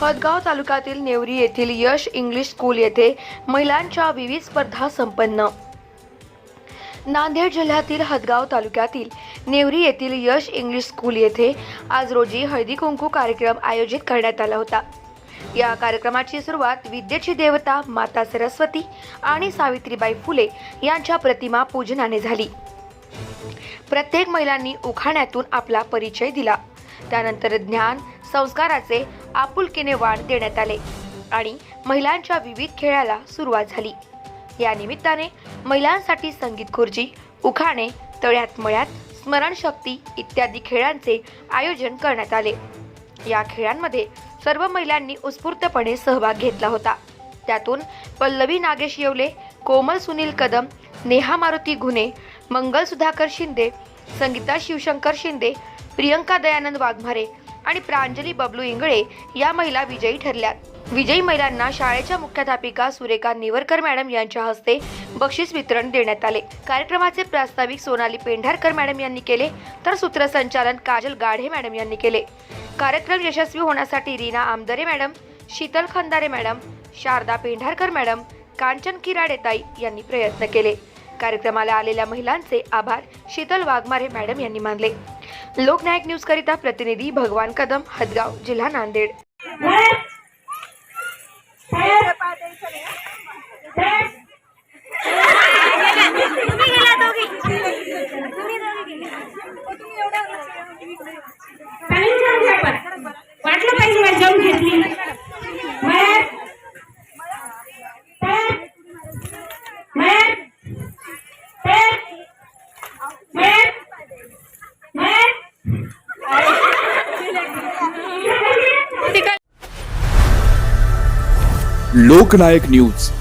हदगाव तालुक्यातील नेवरी येथील यश English school येथे महिलांच्या विविध स्पर्धा संपन्न. नांदेड जिल्ह्यातील हदगाव तालुक्यातील नेवरी येथील यश इंग्लिश स्कूल येथे आज रोजी हळदी कुंकू कार्यक्रम आयोजित करण्यात आला होता. या कार्यक्रमाची सुरुवात विद्येची देवता माता सरस्वती आणि सावित्रीबाई फुले यांच्या प्रतिमा पूजनाने झाली. प्रत्येक महिलांनी उखाण्यातून आपला परिचय दिला. त्यानंतर ज्ञान संस्काराचे आपुलकीने वाण देण्यात आले आणि महिलांच्या विविध खेळाला सुरुवात झाली. या निमित्ताने महिलांसाठी संगीत खुर्ची उखाणे तळ्यात मळ्यात स्मरणशक्ती इत्यादी खेळांचे आयोजन करण्यात आले. या खेळांमध्ये सर्व महिलांनी उत्स्फूर्तपणे सहभाग घेतला होता. त्यातून पल्लवी नागेश येवले कोमल सुनील कदम नेहा मारुती घुने मंगल सुधाकर शिंदे संगीता शिवशंकर शिंदे प्रियंका दयानंद वाघमारे आणि प्रांजली बबलू इंगळे या महिला विजयी ठरल्यात. विजयी महिलांना शाळेच्या मुख्याध्यापिका सुरेखा निवरकर मॅडम यांच्या हस्ते बक्षीस वितरण देण्यात आले. कार्यक्रमाचे प्रास्ताविक सोनाली पेंढारकर मॅडम यांनी केले तर सूत्रसंचालन काजल गाढे मॅडम यांनी केले. कार्यक्रम यशस्वी होण्यासाठी Reena Amdare madam Sheetal Khandare madam Sharda Pendharkar madam Kanchan किराडेताई यांनी प्रयत्न केले. कार्यक्रमाला आलेल्या महिलांचे आभार शीतल वाघमारे मॅडम यांनी मानले. लोकनायक न्यूज करिता प्रतिनिधी भगवान कदम हदगाव जिल्हा नांदेड. लोकनायक न्यूज.